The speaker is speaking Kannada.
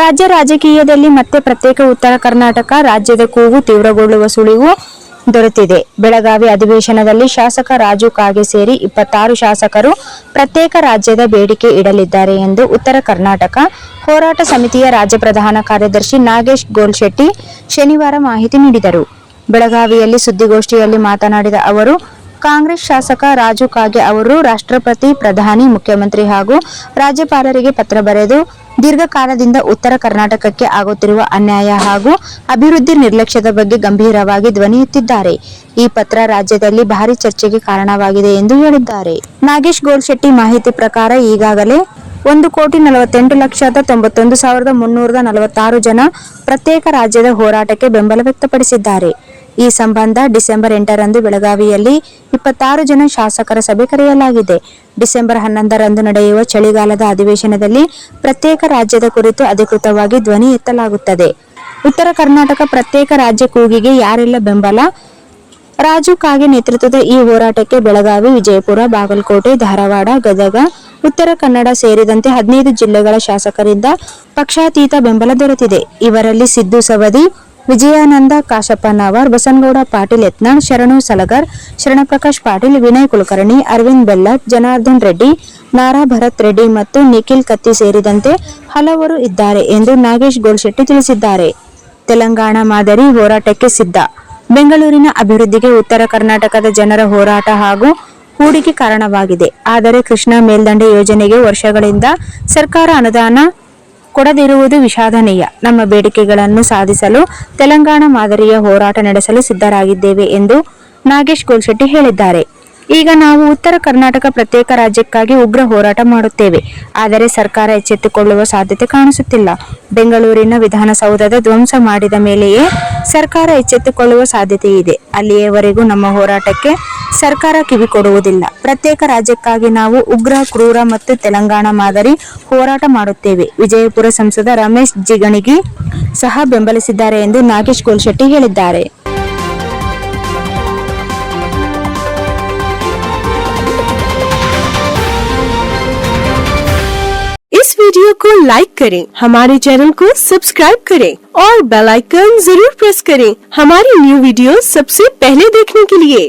ರಾಜ್ಯ ರಾಜಕೀಯದಲ್ಲಿ ಮತ್ತೆ ಪ್ರತ್ಯೇಕ ಉತ್ತರ ಕರ್ನಾಟಕ ರಾಜ್ಯದ ಕೂಗು ತೀವ್ರಗೊಳ್ಳುವ ಸುಳಿವು ದೊರೆತಿದೆ. ಬೆಳಗಾವಿ ಅಧಿವೇಶನದಲ್ಲಿ ಶಾಸಕ ರಾಜು ಕಾಗೆ ಸೇರಿ ಇಪ್ಪತ್ತಾರು ಶಾಸಕರು ಪ್ರತ್ಯೇಕ ರಾಜ್ಯದ ಬೇಡಿಕೆ ಇಡಲಿದ್ದಾರೆ ಎಂದು ಉತ್ತರ ಕರ್ನಾಟಕ ಹೋರಾಟ ಸಮಿತಿಯ ರಾಜ್ಯ ಪ್ರಧಾನ ಕಾರ್ಯದರ್ಶಿ ನಾಗೇಶ್ ಗೋಲ್ಶೆಟ್ಟಿ ಶನಿವಾರ ಮಾಹಿತಿ ನೀಡಿದರು. ಬೆಳಗಾವಿಯಲ್ಲಿ ಸುದ್ದಿಗೋಷ್ಠಿಯಲ್ಲಿ ಮಾತನಾಡಿದ ಅವರು ಕಾಂಗ್ರೆಸ್ ಶಾಸಕ ರಾಜು ಕಾಗೆ ಅವರು, ರಾಷ್ಟ್ರಪತಿ, ಪ್ರಧಾನಿ, ಮುಖ್ಯಮಂತ್ರಿ ಹಾಗೂ ರಾಜ್ಯಪಾಲರಿಗೆ ಪತ್ರ ಬರೆದು, ದೀರ್ಘಕಾಲದಿಂದ ಉತ್ತರ ಕರ್ನಾಟಕಕ್ಕೆ ಆಗುತ್ತಿರುವ ಅನ್ಯಾಯ ಹಾಗೂ ಅಭಿವೃದ್ಧಿ ನಿರ್ಲಕ್ಷ್ಯದ ಬಗ್ಗೆ ಗಂಭೀರವಾಗಿ ಧ್ವನಿಯುತ್ತಿದ್ದಾರೆ ಈ ಪತ್ರ ರಾಜ್ಯದಲ್ಲಿ ಭಾರಿ ಚರ್ಚೆಗೆ ಕಾರಣವಾಗಿದೆ ಎಂದು ಹೇಳಿದ್ದಾರೆ. ನಾಗೇಶ್ ಗೋಲ್ಶೆಟ್ಟಿ ಮಾಹಿತಿ ಪ್ರಕಾರ ಈಗಾಗಲೇ ಒಂದು ಕೋಟಿ ನಲವತ್ತೆಂಟು ಲಕ್ಷದ ತೊಂಬತ್ತೊಂದು ಸಾವಿರದ ಮುನ್ನೂರ ನಲವತ್ತಾರು ಜನ ಪ್ರತ್ಯೇಕ ರಾಜ್ಯದ ಹೋರಾಟಕ್ಕೆ ಬೆಂಬಲ ವ್ಯಕ್ತಪಡಿಸಿದ್ದಾರೆ. ಈ ಸಂಬಂಧ ಡಿಸೆಂಬರ್ ಎಂಟರಂದು ಬೆಳಗಾವಿಯಲ್ಲಿ ಇಪ್ಪತ್ತಾರು ಜನ ಶಾಸಕರ ಸಭೆ ಕರೆಯಲಾಗಿದೆ. ಡಿಸೆಂಬರ್ ಹನ್ನೊಂದರಂದು ನಡೆಯುವ ಚಳಿಗಾಲದ ಅಧಿವೇಶನದಲ್ಲಿ ಪ್ರತ್ಯೇಕ ರಾಜ್ಯದ ಕುರಿತು ಅಧಿಕೃತವಾಗಿ ಧ್ವನಿ ಎತ್ತಲಾಗುತ್ತದೆ. ಉತ್ತರ ಕರ್ನಾಟಕ ಪ್ರತ್ಯೇಕ ರಾಜ್ಯ ಕೂಗಿಗೆ ಯಾರೆಲ್ಲ ಬೆಂಬಲ. ರಾಜು ಕಾಗೆ ನೇತೃತ್ವದ ಈ ಹೋರಾಟಕ್ಕೆ ಬೆಳಗಾವಿ, ವಿಜಯಪುರ, ಬಾಗಲಕೋಟೆ, ಧಾರವಾಡ, ಗದಗ, ಉತ್ತರ ಕನ್ನಡ ಸೇರಿದಂತೆ ಹದಿನೈದು ಜಿಲ್ಲೆಗಳ ಶಾಸಕರಿಂದ ಪಕ್ಷಾತೀತ ಬೆಂಬಲ ದೊರೆತಿದೆ. ಇವರಲ್ಲಿ ಸಿದ್ದು ಸವದಿ ವಿಜಯಾನಂದ ಕಾಶಪ್ಪನವರ್ ಬಸನಗೌಡ ಪಾಟೀಲ್, ಯತ್ನಾಳ್, ಶರಣು ಸಲಗರ್, ಶರಣಪ್ರಕಾಶ್ ಪಾಟೀಲ್, ವಿನಯ್ ಕುಲಕರ್ಣಿ, ಅರವಿಂದ್ ಬೆಲ್ಲತ್ ಜನಾರ್ದನ್ ರೆಡ್ಡಿ, ನಾರಾ ಭರತ್ ರೆಡ್ಡಿ ಮತ್ತು ನಿಖಿಲ್ ಕತ್ತಿ ಸೇರಿದಂತೆ ಹಲವರು ಇದ್ದಾರೆ ಎಂದು ನಾಗೇಶ್ ಗೋಲ್ಶೆಟ್ಟಿ ತಿಳಿಸಿದ್ದಾರೆ. ತೆಲಂಗಾಣ ಮಾದರಿ ಹೋರಾಟಕ್ಕೆ ಸಿದ್ಧ. ಬೆಂಗಳೂರಿನ ಅಭಿವೃದ್ಧಿಗೆ ಉತ್ತರ ಕರ್ನಾಟಕದ ಜನರ ಹೋರಾಟ ಹಾಗೂ ಹೂಡಿಕೆ ಕಾರಣವಾಗಿದೆ. ಆದರೆ ಕೃಷ್ಣ ಮೇಲ್ದಂಡೆ ಯೋಜನೆಗೆ ವರ್ಷಗಳಿಂದ ಸರ್ಕಾರ ಅನುದಾನ ಕೊಡದಿರುವುದು ವಿಷಾದನೀಯ. ನಮ್ಮ ಬೇಡಿಕೆಗಳನ್ನು ಸಾಧಿಸಲು ತೆಲಂಗಾಣ ಮಾದರಿಯ ಹೋರಾಟ ನಡೆಸಲು ಸಿದ್ಧರಾಗಿದ್ದೇವೆ ಎಂದು ನಾಗೇಶ್ ಗೋಲ್ಶೆಟ್ಟಿ ಹೇಳಿದ್ದಾರೆ. ಈಗ ನಾವು ಉತ್ತರ ಕರ್ನಾಟಕ ಪ್ರತ್ಯೇಕ ರಾಜ್ಯಕ್ಕಾಗಿ ಉಗ್ರ ಹೋರಾಟ ಮಾಡುತ್ತೇವೆ. ಆದರೆ ಸರ್ಕಾರ ಎಚ್ಚೆತ್ತುಕೊಳ್ಳುವ ಸಾಧ್ಯತೆ ಕಾಣಿಸುತ್ತಿಲ್ಲ. ಬೆಂಗಳೂರಿನ ವಿಧಾನಸೌಧದ ಧ್ವಂಸ ಮಾಡಿದ ಮೇಲೆಯೇ ಸರ್ಕಾರ ಎಚ್ಚೆತ್ತುಕೊಳ್ಳುವ ಸಾಧ್ಯತೆ ಇದೆ ಅಲ್ಲಿಯವರೆಗೂ ನಮ್ಮ ಹೋರಾಟಕ್ಕೆ ಸರ್ಕಾರ ಕಿವಿ ಕೊಡುವುದಿಲ್ಲ ಪ್ರತ್ಯೇಕ ರಾಜ್ಯಕ್ಕಾಗಿ ನಾವು ಉಗ್ರ ಕ್ರೂರ ಮತ್ತು ತೆಲಂಗಾಣ ಮಾದರಿ ಹೋರಾಟ ಮಾಡುತ್ತೇವೆ ವಿಜಯಪುರ ಸಂಸದ ರಮೇಶ್ ಜಿಗಣಿಗಿ ಸಹ ಬೆಂಬಲಿಸಿದ್ದಾರೆ ಎಂದು ನಾಗೇಶ್ ಗೋಲ್ಶೆಟ್ಟಿ ಹೇಳಿದ್ದಾರೆ इस वीडियो को लाइक करें हमारे चैनल को सब्सक्राइब करें और बेल आइकन जरूर प्रेस करें हमारी न्यू वीडियो सबसे पहले देखने के लिए